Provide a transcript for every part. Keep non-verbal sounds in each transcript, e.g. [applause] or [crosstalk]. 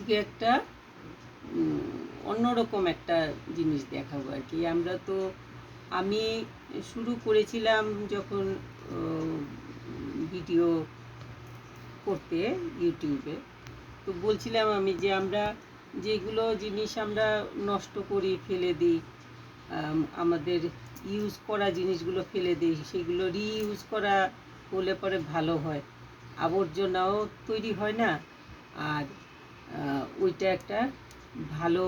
আজকে একটা অন্যরকম একটা জিনিস দেখাবো আর কি। আমরা তো, আমি শুরু করেছিলাম যখন ভিডিও করতে ইউটিউবে। তো বলছিলাম আমি যে আমরা যেগুলো জিনিস আমরা নষ্ট করি, ফেলে দিই আমাদের ইউজ করা জিনিসগুলো ফেলে দিই, সেগুলো রিইউজ করা হলে পরে ভালো হয়। আবর্জনাও তৈরি হয় না। আর ওইটা একটা ভালো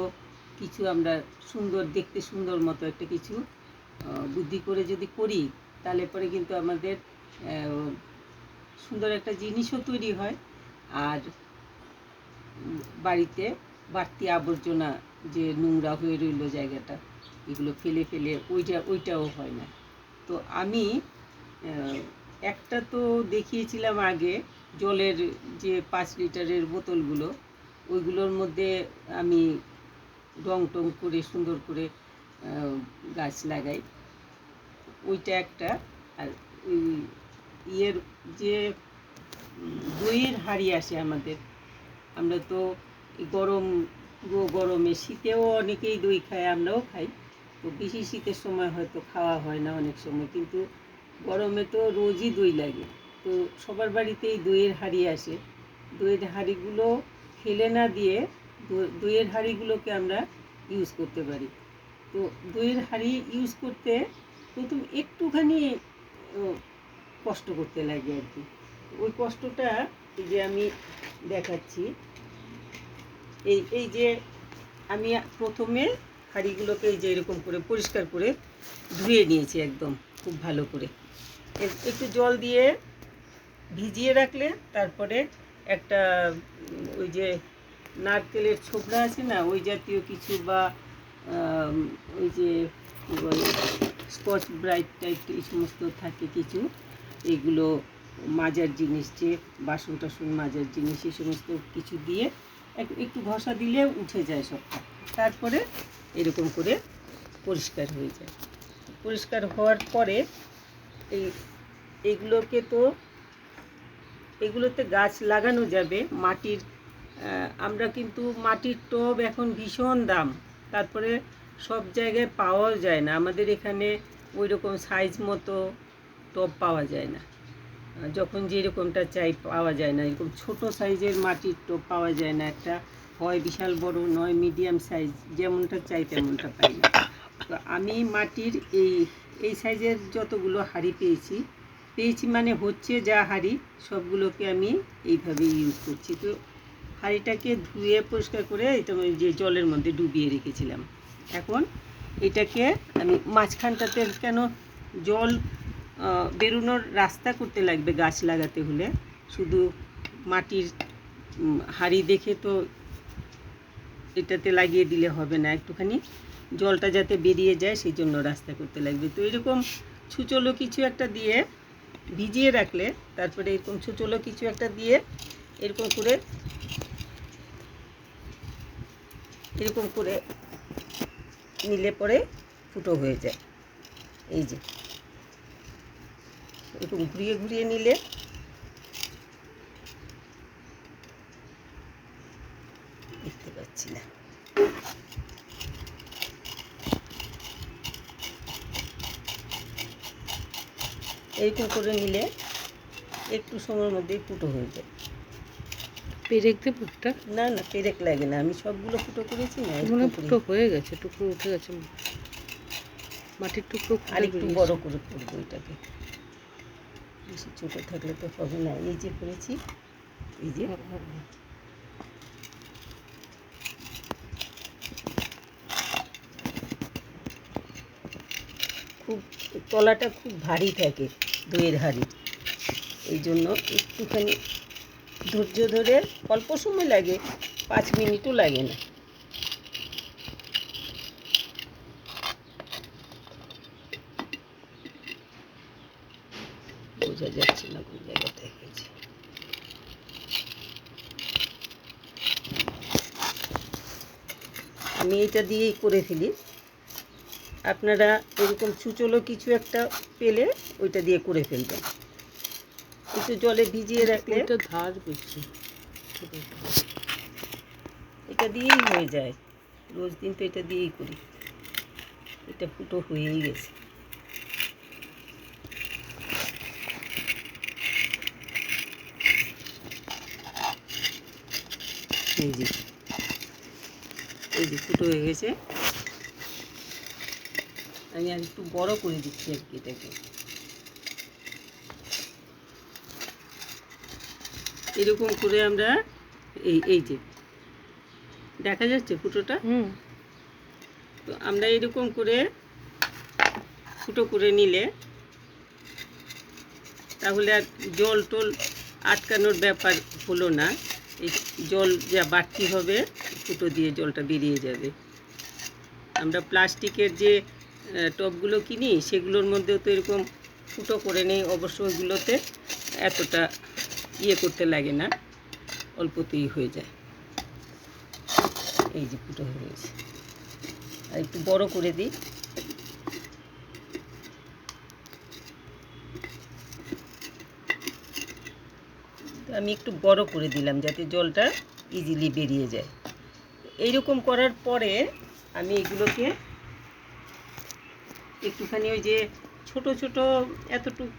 কিছু আমরা সুন্দর, দেখতে সুন্দর মতো একটা কিছু বুদ্ধি করে যদি করি, তাহলে পরে কিন্তু আমাদের সুন্দর একটা জিনিসও তৈরি হয়। আর বাড়িতে বাড়তি আবর্জনা যে নোংরা হয়ে রইল জায়গাটা, এগুলো ফেলে ফেলে ওইটা, ওইটাও হয় না। তো আমি একটা তো দেখিয়েছিলাম আগে, জলের যে পাঁচ লিটারের বোতলগুলো ওইগুলোর মধ্যে আমি রং টং করে সুন্দর করে গাছ লাগাই। ওইটা একটা। আর ওই ইয়ের যে দইয়ের হাঁড়ি আসে আমাদের, আমরা তো গরম গরমে শীতেও অনেকেই দই খায়, আমরাও খাই। তো বেশি শীতের সময় হয়তো খাওয়া হয় না অনেক সময়, কিন্তু গরমে তো রোজই দই লাগে। তো সবার বাড়িতেই দইয়ের হাঁড়ি আসে। দইয়ের হাঁড়িগুলো ফেলে না দিয়ে দইয়ের হাঁড়িগুলোকে আমরা ইউজ করতে পারি। তো দইয়ের হাঁড়ি ইউজ করতে প্রথম একটুখানি কষ্ট করতে লাগে আর কি। ওই কষ্টটা যে আমি দেখাচ্ছি, এই এই যে আমি প্রথমে হাঁড়িগুলোকে এই যে এরকম করে পরিষ্কার করে ধুয়ে নিয়েছি একদম খুব ভালো করে। একটু জল দিয়ে ভিজিয়ে রাখলে তারপরে একটা ওই যে নারকেলের ছোবড়া আছে না, ওই জাতীয় কিছু বা ওই যে স্কচ ব্রাইট টাইপ এই সমস্ত থাকে কিছু। এগুলো মাজার জিনিস যে, বাসন টাসন মাজার জিনিস, এই সমস্ত কিছু দিয়ে এক- একটু ঘষা দিলে উঠে যায় সবটা। তারপরে এরকম করে পরিষ্কার হয়ে যায়। পরিষ্কার হওয়ার পরে এই, এগুলোকে তো এগুলোতে গাছ লাগানো যাবে, মাটির আমরা কিন্তু মাটির টব এখন ভীষণ দাম, তারপরে সব জায়গায় পাওয়াও যায় না, আমাদের এখানে ওই রকম সাইজ মতো টব পাওয়া যায় না, যখন যেরকমটা চাই পাওয়া যায় না, এরকম ছোট সাইজের মাটির টব পাওয়া যায় না, একটা হয় বিশাল বড়, নয় মিডিয়াম সাইজ যেমনটা চাই তেমনটা পাই না। আমি মাটির এই এই সাইজের যতগুলো হাঁড়ি পেয়েছি পেয়েছি মানে হচ্ছে যা হাঁড়ি, সবগুলোকে আমি এইভাবে ইউজ করছি। তো হাঁড়িটাকে ধুয়ে পরিষ্কার করে এটা যে জলের মধ্যে ডুবিয়ে রেখেছিলাম। এখন এটাকে আমি মাঝখানটাতে কেন জল বেরোনোর রাস্তা করতে লাগবে গাছ লাগাতে হলে। শুধু মাটির হাঁড়ি দেখে তো এটাতে লাগিয়ে দিলে হবে না। একটুখানি জলটা যাতে বেরিয়ে যায়, সেই জন্য রাস্তা করতে লাগবে। তো এরকম ছুচলো কিছু একটা দিয়ে ভিজিয়ে রাখলে, তারপরে এরকম ছুচলো কিছু একটা দিয়ে এরকম করে এরকম করে নিলে পরে ফুটো হয়ে যায়। এই যে, এরকম ঘুরিয়ে ঘুরিয়ে নিলে দেখতে পাচ্ছি না এইরকম করে নিলে একটু সময়ের মধ্যেই ফুটো হয়ে যায়। পেরেক দেবো একটা? না না পেরেক লাগে না। আমি সবগুলো ফুটো করেছি না মনে এরকম হয় করে। ফুটো হয়ে গেছে টুকরো উঠে গেছে মাটির টুকরো আর একটু। বড় করে করব এটাকে। বেশি ছোটো থাকলে তো হবে না। এই যে করেছি এই যে। হুম, হুম, হুম। খুব তলাটা খুব ভারী থাকে। দইয়ের হাঁড়ি। এই জন্য একটুখানি ধৈর্য ধরে অল্প সময় লাগে, পাঁচ মিনিটও লাগে না। বোঝা যাচ্ছে না কোন হয়েছে আমি এটা দিয়েই করে ফেলি। আপনারা এরকম ছুচলো কিছু একটা পেলে ওইটা দিয়ে করে ফেলবেন একটু জলে ভিজিয়ে রাখলে ওইটা ধার বেশি ছোট। এটা দিয়েই হয়ে যায়। রোজ দিন তো এটা দিয়েই করি। এটা ফুটো হয়েই গেছে। এই যে এই যে ফুটো হয়ে গেছে। আমি আর একটু বড় করে দিচ্ছি আর কি এটাকে। এরকম করে আমরা এই এই যে দেখা যাচ্ছে ফুটোটা? হুম। তো আমরা এরকম করে ফুটো করে নিলে তাহলে আর জল টল আটকানোর ব্যাপার হলো না। এই জল যা বাড়তি হবে ফুটো দিয়ে জলটা বেরিয়ে যাবে। আমরা প্লাস্টিকের যে টবগুলো কিনি সেগুলোর মধ্যেও তো এরকম ফুটো করে নেই অবশ্য ওইগুলোতে এতটা ইয়ে করতে লাগে না, অল্পতেই হয়ে যায়। এই যে ফুটো হয়ে গেছে। আর একটু বড় করে দিই। আমি একটু বড় করে দিলাম যাতে জলটা ইজিলি বেরিয়ে যায়। এইরকম করার পরে আমি এগুলোকে একটুখানি ওই যে ছোট ছোট এতটুক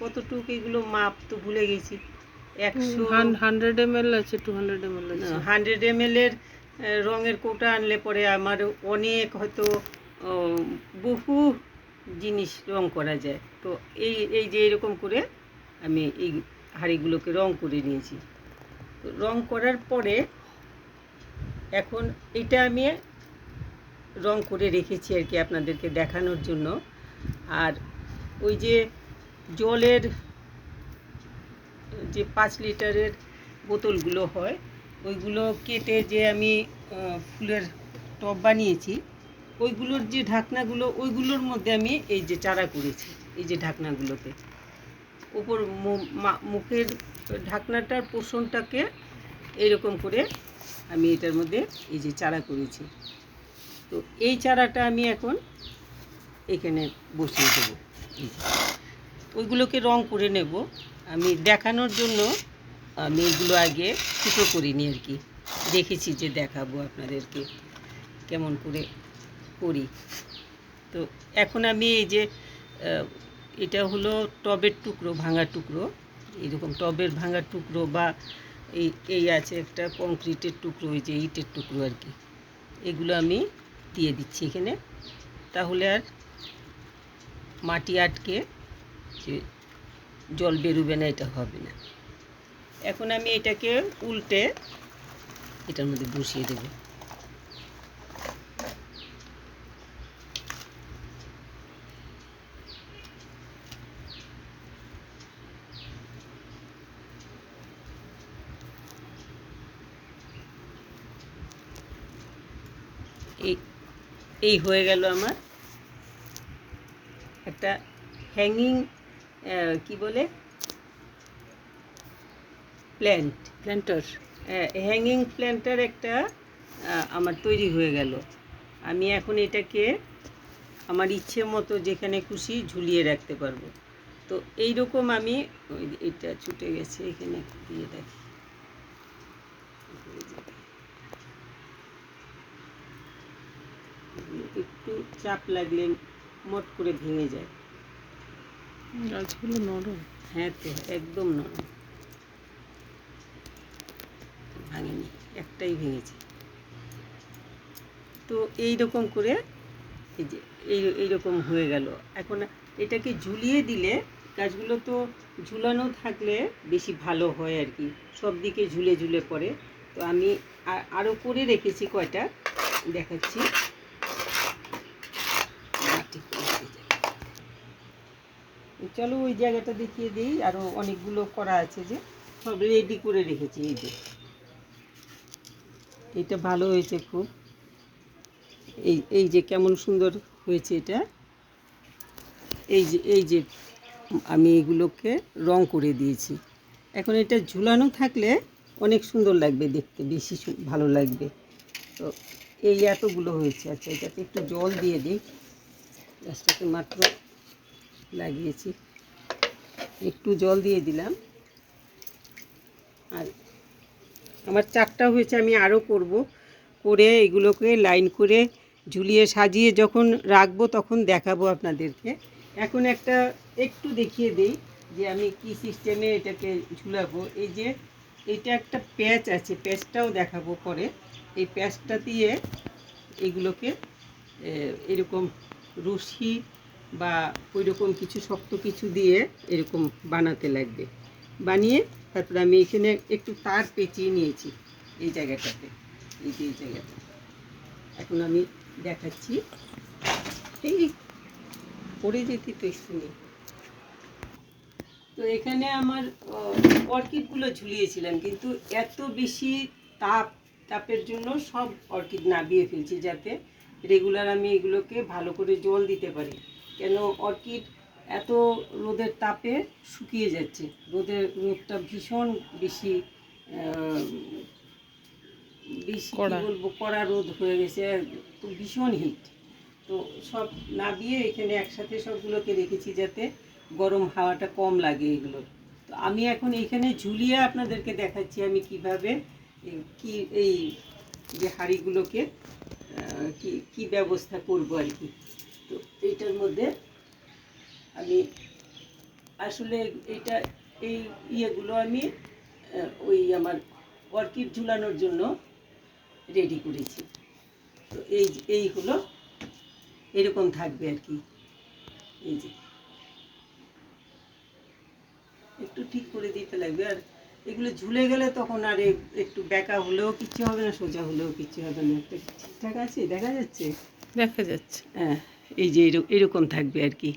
কতটুক এগুলো মাপ তো ভুলে গেছি। একশো হান্ড্রেড এম এল আছে টু হান্ড্রেড এম এল আছে। হান্ড্রেড এম এর রঙের কৌটা আনলে পরে আমার অনেক হয়তো বহু জিনিস রং করা যায়। তো এই এই যে এরকম করে আমি এই হাঁড়িগুলোকে রং করে নিয়েছি। তো রং করার পরে এখন এটা আমি রং করে রেখেছি আর কি আপনাদেরকে দেখানোর জন্য। আর ওই যে জলের যে পাঁচ লিটারের বোতলগুলো হয়, ওইগুলো কেটে যে আমি ফুলের টব বানিয়েছি, ওইগুলোর যে ঢাকনাগুলো, ওইগুলোর মধ্যে আমি এই যে চারা করেছি, এই যে ঢাকনাগুলোতে। ওপর মুখের ঢাকনাটার পোষণটাকে এরকম করে আমি এটার মধ্যে এই যে চারা করেছি। তো এই চারাটা আমি এখন এখানে বসিয়ে দেবো। ওইগুলোকে রং করে নেব। আমি দেখানোর জন্য আমি এগুলো আগে ফুটো করিনি আর কি। দেখেছি যে দেখাবো আপনাদেরকে কেমন করে করি। তো এখন আমি এই যে এটা হলো টবের টুকরো, ভাঙা টুকরো। এরকম টবের ভাঙা টুকরো বা এই এই আছে একটা কংক্রিটের টুকরো, ওই যে ইটের টুকরো আর কি। এগুলো আমি দিয়ে দিচ্ছি এখানে। তাহলে আর মাটি আটকে যে জল বেরোবে না এটা হবে না। এখন আমি এটাকে উল্টে এটার মধ্যে বসিয়ে দেব। এই এই হয়ে গেল আমার একটা হ্যাঙ্গিং কি বলে? প্ল্যান্ট প্ল্যান্টার হ্যাঙ্গিং প্ল্যান্টার একটা আমার তৈরি হয়ে গেল। আমি এখন এটাকে আমার ইচ্ছে মতো যেখানে খুশি ঝুলিয়ে রাখতে পারব। তো এই রকম আমি ওই এটা ছুটে গেছে এখানে দিয়ে দেখি। একটু চাপ লাগলে মট করে ভেঙে যায়। গাছগুলো নরম। হ্যাঁ তো, একদম নরম। ভাঙেনি, একটাই ভেঙেছে। তো এই রকম করে এই যে, এই এইরকম হয়ে গেল। এখন এটাকে ঝুলিয়ে দিলে গাছগুলো তো ঝুলানো থাকলে বেশি ভালো হয় আর কি। সব দিকে ঝুলে ঝুলে পড়ে। তো আমি আরও করে রেখেছি কয়টা, দেখাচ্ছি মাটি করে দিয়ে যাই। চলো ওই জায়গাটা দেখিয়ে দিই আরও অনেকগুলো করা আছে যে। সব রেডি করে রেখেছি, এই যে। এটা ভালো হয়েছে খুব। এই এই যে কেমন সুন্দর হয়েছে এটা। এই যে এই যে আমি এগুলোকে রং করে দিয়েছি। এখন এটা ঝুলানো থাকলে অনেক সুন্দর লাগবে দেখতে, বেশি ভালো লাগবে। তো এই এতগুলো হয়েছে। আচ্ছা এটাতে একটু জল দিয়ে দিই। গাছটাকে মাত্র লাগিয়েছি। একটু জল দিয়ে দিলাম। আর আমার চারটা হয়েছে, আমি আরও করব। করে এগুলোকে লাইন করে ঝুলিয়ে সাজিয়ে যখন রাখব তখন দেখাবো আপনাদেরকে। এখন একটা একটু দেখিয়ে দিই যে আমি কি সিস্টেমে এটাকে ঝুলাবো। এই যে এটা একটা প্যাচ আছে, প্যাচটাও দেখাবো পরে। এই প্যাচটা দিয়ে এগুলোকে এরকম রশি বা ওই রকম কিছু শক্ত কিছু দিয়ে এরকম বানাতে লাগবে। বানিয়ে তারপরে আমি এখানে একটু তার পেঁচিয়ে নিয়েছি এই জায়গাটাতে, এই যে এই জায়গাটা এখন আমি দেখাচ্ছি। এই পড়ে যেতে তো এক্ষুনি তো এখানে আমার অর্কিডগুলো ঝুলিয়েছিলাম, কিন্তু এত বেশি তাপ, তাপের জন্য সব অর্কিড নাবিয়ে ফেলছি যাতে রেগুলার আমি এগুলোকে ভালো করে জল দিতে পারি। কেন অর্কিড এত রোদের তাপে শুকিয়ে যাচ্ছে? রোদের রোদটা ভীষণ বেশি বেশি। বলব কড়া রোদ হয়ে গেছে তো ভীষণ হিট তো সব নাবিয়ে এখানে একসাথে সবগুলোকে রেখেছি যাতে গরম হাওয়াটা কম লাগে এগুলো। তো আমি এখন এইখানে ঝুলিয়ে আপনাদেরকে দেখাচ্ছি আমি কীভাবে কি এই যে হাঁড়িগুলোকে কি ব্যবস্থা করব আর কি। তো এইটার মধ্যে আমি আসলে এইটা এই ইয়েগুলো আমি ওই আমার অর্কিড ঝুলানোর জন্য রেডি করেছি। তো এই এই হলো এরকম থাকবে আর কি। এই যে। একটু ঠিক করে দিতে লাগবে। আর এগুলো ঝুলে গেলে তখন আর একটু বেঁকা হলেও কিচ্ছু হবে না সোজা হলেও কিচ্ছু হবে না। একটা ঠিকঠাক আছে? দেখা যাচ্ছে? দেখা যাচ্ছে। হ্যাঁ। এই যে এরকম এরকম থাকবে আর কি।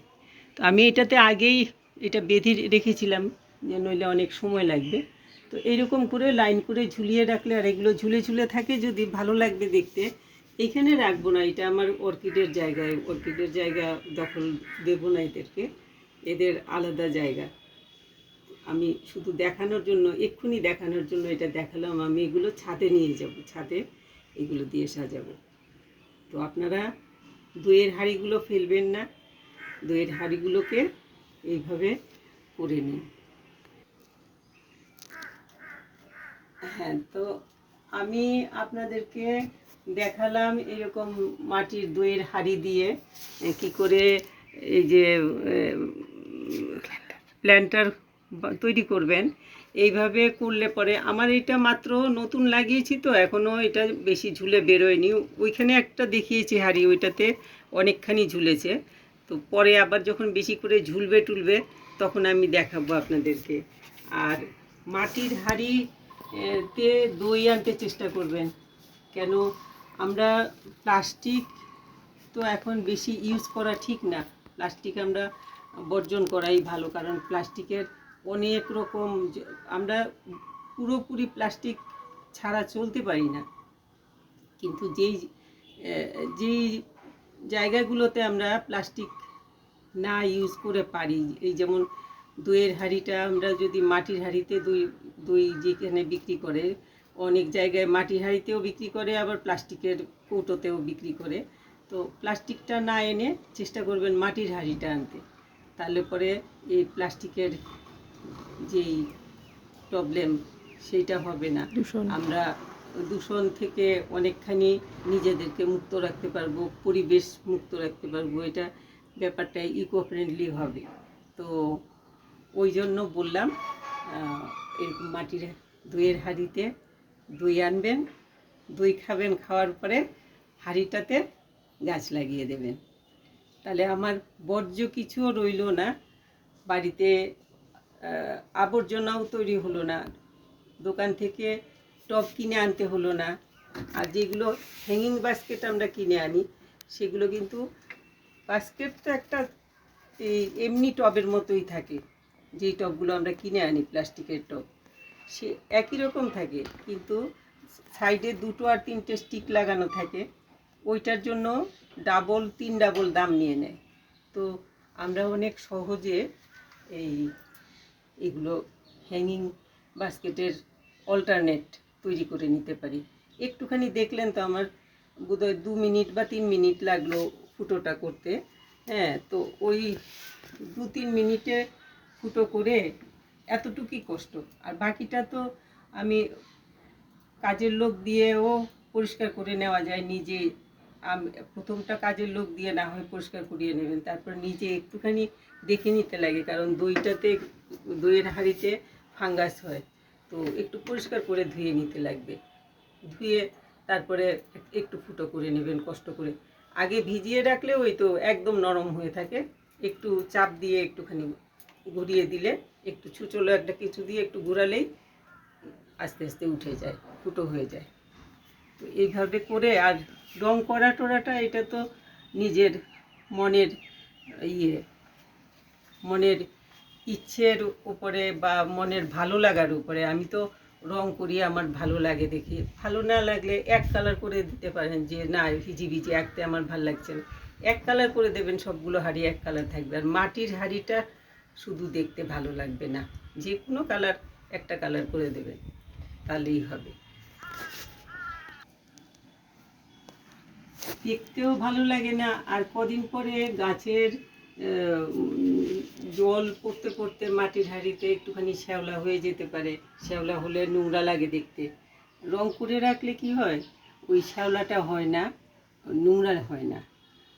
তো আমি এটাতে আগেই এটা বেঁধে রেখেছিলাম, যে নইলে অনেক সময় লাগবে। তো এইরকম করে লাইন করে ঝুলিয়ে রাখলে আর এগুলো ঝুলে ঝুলে থাকে, যদি ভালো লাগবে দেখতে, এখানে রাখব না। এটা আমার অর্কিডের জায়গায় অর্কিডের জায়গা দখল দেবো না এদেরকে। এদের আলাদা জায়গা। আমি শুধু দেখানোর জন্য, এক্ষুনি দেখানোর জন্য এটা দেখালাম। আমি এগুলো ছাদে নিয়ে যাব, ছাদে এগুলো দিয়ে সাজাবো। তো আপনারা দইয়ের হাঁড়িগুলো ফেলবেন না, দইয়ের হাঁড়িগুলোকে এইভাবে করে নিন। হ্যাঁ তো আমি আপনাদেরকে দেখালাম এরকম মাটির দইয়ের হাঁড়ি দিয়ে কি করে এই যে প্ল্যান্টার তৈরি করবেন। এইভাবে করলে পরে। আমার এটা মাত্র নতুন লাগিয়েছি তো এখনও এটা বেশি ঝুলে বেরোয়নি। ওইখানে একটা দেখিয়েছি হাঁড়ি ওইটাতে অনেকখানি ঝুলেছে। তো পরে আবার যখন বেশি করে ঝুলবে টুলবে তখন আমি দেখাবো আপনাদেরকে। আর মাটির হাঁড়ি এ, তে দই আনতে চেষ্টা করবেন। কেন আমরা প্লাস্টিক তো এখন বেশি ইউজ করা ঠিক না। প্লাস্টিক আমরা বর্জন করাই ভালো কারণ প্লাস্টিকের অনেক রকম আমরা পুরোপুরি প্লাস্টিক ছাড়া চলতে পারি না। কিন্তু যেই যেই জায়গাগুলোতে আমরা প্লাস্টিক না ইউজ করে পারি, এই যেমন দইয়ের হাঁড়িটা আমরা যদি মাটির হাঁড়িতে দই দই যেখানে বিক্রি করে, অনেক জায়গায় মাটির হাঁড়িতেও বিক্রি করে, আবার প্লাস্টিকের কৌটোতেও বিক্রি করে। তো প্লাস্টিকটা না এনে চেষ্টা করবেন মাটির হাঁড়িটা আনতে। তাহলে পরে এই প্লাস্টিকের যেই প্রবলেম সেইটা হবে না। দূষণ। আমরা দূষণ থেকে অনেকখানি নিজেদেরকে মুক্ত রাখতে পারব পরিবেশ মুক্ত রাখতে পারব এটা ব্যাপারটা ইকো ফ্রেন্ডলি হবে। তো ওই জন্য বললাম এরকম মাটির দইয়ের হাঁড়িতে দই আনবেন দই খাবেন খাওয়ার পরে হাঁড়িটাতে গাছ লাগিয়ে দেবেন। তাহলে আমার বর্জ্য কিছুও রইল না বাড়িতে আবর্জনাও তৈরি হলো না। দোকান থেকে টব কিনে আনতে হলো না। আর যেগুলো হ্যাঙ্গিং বাস্কেট আমরা কিনে আনি, সেগুলো কিন্তু বাস্কেট তো একটা এই এমনি টবের মতোই থাকে। যেই টবগুলো আমরা কিনে আনি, প্লাস্টিকের টব, সে একই রকম থাকে। কিন্তু সাইডে দুটো আর তিনটে স্টিক লাগানো থাকে। ওইটার জন্য ডাবল তিন ডাবল দাম নিয়ে নেয়। তো আমরা অনেক সহজে এই এগুলো হ্যাঙ্গিং বাস্কেটের অল্টারনেট তৈরি করে নিতে পারি। একটুখানি দেখলেন তো আমার বোধহয় দু মিনিট বা তিন মিনিট লাগল ফুটোটা করতে। হ্যাঁ তো ওই দু তিন মিনিটে ফুটো করে এতটুকুই কষ্ট। আর বাকিটা তো আমি কাজের লোক দিয়েও পরিষ্কার করে নেওয়া যায় নিজে প্রথমটা কাজের লোক দিয়ে না হয় পরিষ্কার করিয়ে নেবেন। তারপর নিজে একটুখানি দেখে নিতে লাগে, কারণ দইটাতে দইয়ের হাঁড়িতে ফাঙ্গাস হয়। তো একটু পরিষ্কার করে ধুয়ে নিতে লাগবে। ধুয়ে তারপরে একটু ফুটো করে নেবেন কষ্ট করে। আগে ভিজিয়ে রাখলে ওই তো একদম নরম হয়ে থাকে। একটু চাপ দিয়ে একটুখানি ঘুরিয়ে দিলে একটু ছুচলো একটা কিছু দিয়ে একটু ঘুরালেই আস্তে আস্তে উঠে যায়, ফুটো হয়ে যায়। তো এইভাবে করে আর রং করা টোরাটা এটা তো নিজের মনের ইয়ে মনের ইচ্ছের উপরে বা মনের ভালো লাগার উপরে। আমি তো রং করি, আমার ভালো লাগে দেখি। ভালো না লাগলে এক কালার করে দিতে পারেন যে না ভিজি ভিজি আঁকতে আমার ভালো লাগছে না। এক কালার করে দেবেন, সবগুলো হাড়ি এক কালার থাকবে। আর মাটির হাড়িটা শুধু দেখতে ভালো লাগবে না। যে কোনো কালার একটা কালার করে দেবেন, তাহলেই হবে। দেখতেও ভালো লাগে না। আর কদিন পরে গাছের জল পড়তে পড়তে মাটির হাঁড়িতে একটুখানি শ্যাওলা হয়ে যেতে পারে। শ্যাওলা হলে নোংরা লাগে দেখতে। রং করে রাখলে কি হয়? ওই শ্যাওলাটা হয় না, নোংরা হয় না।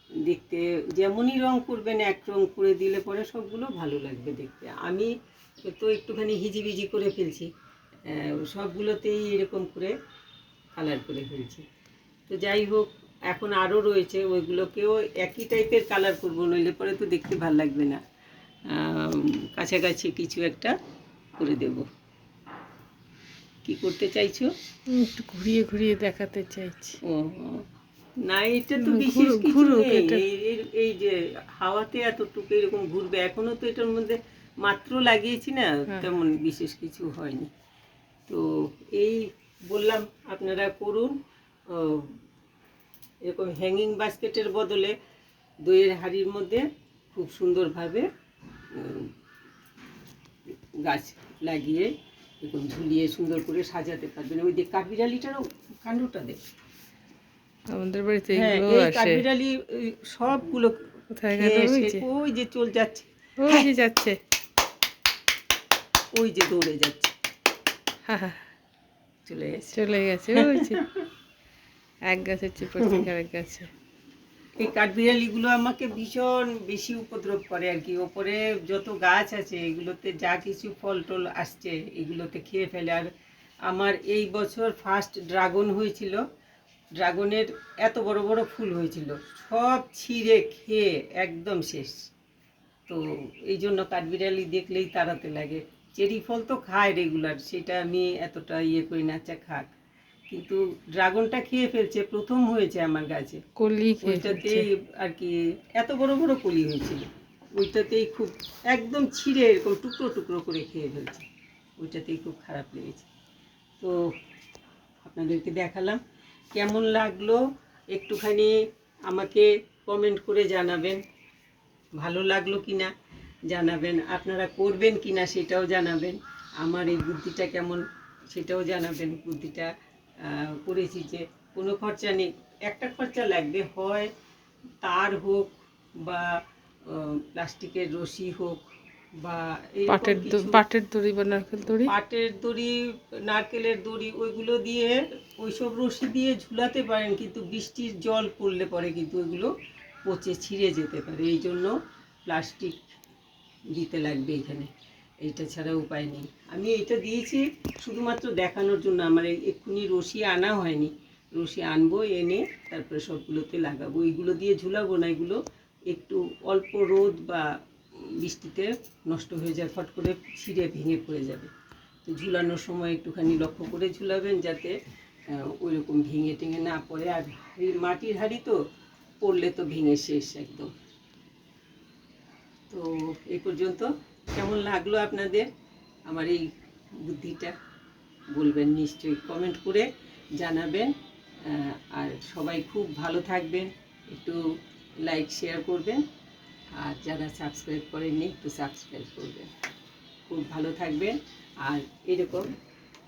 দেখতে যেমনই রং করবেন, এক রং করে দিলে পরে সবগুলো ভালো লাগবে দেখতে। আমি তো একটুখানি হিজিবিজি করে ফেলছি। সবগুলোতেই এরকম করে কালার করে ফেলছি। তো যাই হোক এখন আরও রয়েছে ওইগুলোকেও একই টাইপের কালার করব নইলে পরে তো দেখতে ভালো লাগবে না। কাছাকাছি কিছু একটা করে দেব। কি করতে চাইছো? একটু ঘুরিয়ে ঘুরিয়ে দেখাতে চাইছি। ও না এটা তো বিশেষ কিছু। এই- যে হাওয়াতে এত এতটুকু এরকম ঘুরবে এখনও তো এটার মধ্যে মাত্র লাগিয়েছি না হ্যাঁ। তেমন বিশেষ কিছু হয়নি। তো এই বললাম আপনারা করুন এরকম হ্যাঙ্গিং বাস্কেটের বদলে দইয়ের হাঁড়ির মধ্যে খুব সুন্দরভাবে গাছ লাগিয়ে এরকম ঝুলিয়ে সুন্দর করে সাজাতে পারবেন। ওই যে কাঠবিড়ালিটারও কাণ্ডটা দেখ আমাদের বাড়িতে হ্যাঁ এগুলো আসে। কাঠবিড়ালি ওই সবগুলো কোথায় গেল ওই যে? চল যাচ্ছে। ওই যে যাচ্ছে। ওই যে দৌড়ে যাচ্ছে। চলে গেছে। চলে গেছে ওই যে। [laughs] এক গাছের থেকে আরেক গাছে। এই কাঠবিড়ালিগুলো আমাকে ভীষণ বেশি উপদ্রব করে আর কি। ওপরে যত গাছ আছে, এগুলোতে যা কিছু ফল টল আসছে, এগুলোতে খেয়ে ফেলে। আর আমার এই বছর ফার্স্ট ড্রাগন হয়েছিল। ড্রাগনের এত বড় বড় ফুল হয়েছিল। সব ছিঁড়ে খেয়ে একদম শেষ। তো এই জন্য কাঠবিড়ালি দেখলেই তাড়াতে লাগে। চেরি ফল তো খায় রেগুলার সেটা আমি এতটা ইয়ে করি না আচ্ছা খাক। কিন্তু ড্রাগনটা খেয়ে ফেলছে প্রথম হয়েছে আমার গাছে কলি ওইটাতেই আর কি এত বড় বড় কলি হয়েছিল। ওইটাতেই খুব একদম ছিঁড়ে এরকম টুকরো টুকরো করে খেয়ে ফেলছে। ওইটাতেই খুব খারাপ লেগেছে। তো আপনাদেরকে দেখালাম কেমন লাগল। একটুখানি আমাকে কমেন্ট করে জানাবেন ভালো লাগল কি না জানাবেন আপনারা করবেন কি না সেটাও জানাবেন। আমার এই বুদ্ধিটা কেমন সেটাও জানাবেন বুদ্ধিটা করেছি যে কোনো খরচা নেই। একটা খরচা লাগবে হয় তার হোক বা প্লাস্টিকের রশি হোক বা পাটের পাটের দড়ি বা নারকেল দড়ি? পাটের দড়ি নারকেলের দড়ি ওইগুলো দিয়ে ওইসব রশি দিয়ে ঝুলাতে পারেন কিন্তু বৃষ্টির জল পড়লে পরে কিন্তু ওইগুলো পচে ছিঁড়ে যেতে পারে। এই জন্য প্লাস্টিক দিতে লাগবে এখানে। এইটা ছাড়া উপায় নেই। আমি এইটা দিয়েছি শুধুমাত্র দেখানোর জন্য। আমার এক্ষুনি রশি আনা হয়নি। রশি আনব, এনে তারপরে সবগুলোতে লাগাবো। এইগুলো দিয়ে ঝুলাবো না, এগুলো একটু অল্প রোদ বা বৃষ্টিতে নষ্ট হয়ে যায়, ফট করে ছিঁড়ে ভেঙে পড়ে যাবে। তো ঝুলানোর সময় একটুখানি লক্ষ্য করে ঝুলাবেন যাতে ওই রকম ভেঙে টেঙে না পড়ে। আর মাটির হাঁড়ি তো পড়লে তো ভেঙে শেষ একদম। তো এই পর্যন্ত কেমন লাগল আপনাদের? আমার এই বুদ্ধিটা বলবেন নিশ্চয়ই। কমেন্ট করে জানাবেন আর সবাই খুব ভালো থাকবেন, একটু লাইক শেয়ার করবেন, আর যারা সাবস্ক্রাইব করেননি, একটু সাবস্ক্রাইব করবেন। খুব ভালো থাকবেন, আর এরকম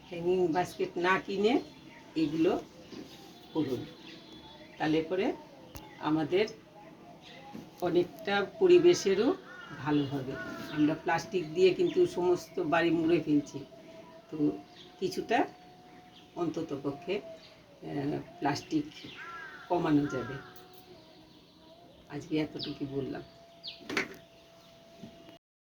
হ্যাঙ্গিং বাস্কেট না কিনে এগুলো করুন। তাহলে পরে আমাদের অনেকটা পরিবেশেরও ভালো হবে। আমরা প্লাস্টিক দিয়ে কিন্তু সমস্ত বাড়ি মুড়ে ফেলছি। তো কিছুটা অন্তত পক্ষে প্লাস্টিক কমানো যাবে। আজকে এতটুকু বললাম।